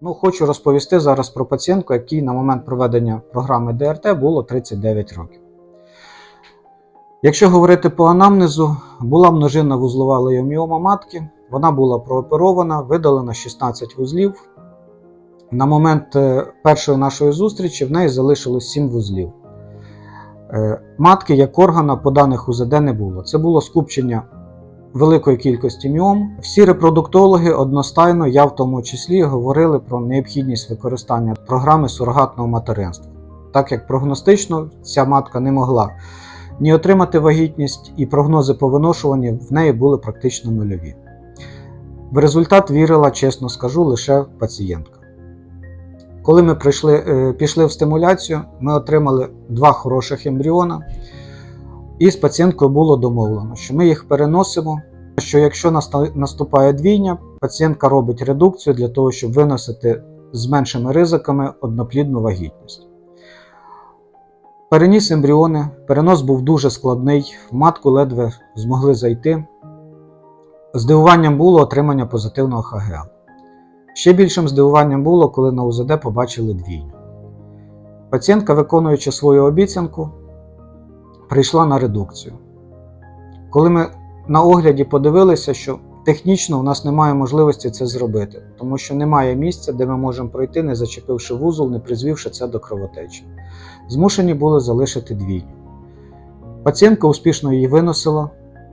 Ну, хочу розповісти зараз про пацієнтку, якій на момент проведення програми ДРТ було 39 років. Якщо говорити по анамнезу, була множинна вузлова лейоміома матки, вона була прооперована, видалено 16 вузлів. На момент е, першої нашої зустрічі в неї залишилось 7 вузлів. Е, Матки як органа по даних УЗД не було. Це було скупчення великої кількості міом. Всі репродуктологи одностайно, я в тому числі, говорили про необхідність використання програми сурогатного материнства, так як прогностично ця матка не могла ні отримати вагітність, і прогнози по виношуванню в неї були практично нульові. В результат вірила, чесно скажу, лише пацієнтка. Коли ми прийшли, е, пішли в стимуляцію, ми отримали два хороших ембріона, і з пацієнткою було домовлено, що ми їх переносимо. Що якщо наступає двійня, пацієнтка робить редукцію для того, щоб виносити з меншими ризиками одноплідну вагітність. Переніс ембріони, перенос був дуже складний, в матку ледве змогли зайти. Здивуванням було отримання позитивного ХГЛ. Ще більшим здивуванням було, коли на УЗД побачили двійню. Пацієнтка, виконуючи свою обіцянку, прийшла на редукцію. Коли ми на огляді подивилися, що технічно у нас немає можливості це зробити, тому що немає місця, де ми можемо пройти, не зачепивши вузол, не призвівши це до кровотечі. Змушені були залишити двійню. Пацієнтка успішно її виносила,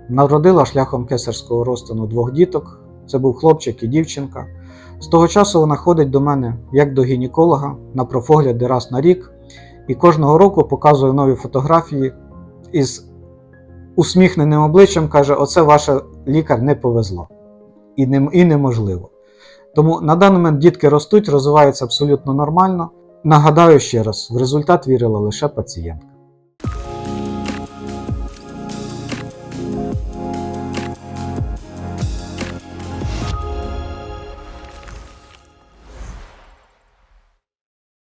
народила шляхом кесарського розтину двох діток. Це був хлопчик і дівчинка. З того часу вона ходить до мене як до гінеколога на профогляди раз на рік, і кожного року показує нові фотографії із усміхненим обличчям каже: Оце ваше лікар не повезло і, не, і неможливо. Тому на даний момент дітки ростуть, розвиваються абсолютно нормально. Нагадаю ще раз: в результат вірила лише пацієнтка.